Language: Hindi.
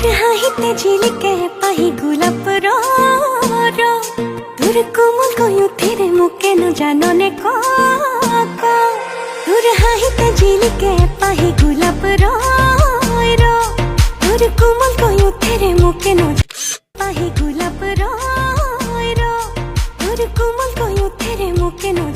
हाँ, हाँ, राहिते झिलके पाही गुलाब रो रो। दूर कुमुल कोयु तेरे मुके न जानो ने को को। दूर हाँ, राहिते झिलके पाही गुलाब रो रो। दूर कुमुल कोयु तेरे मुके न पाही गुलाब रो रो। दूर कुमुल कोयु तेरे मुके न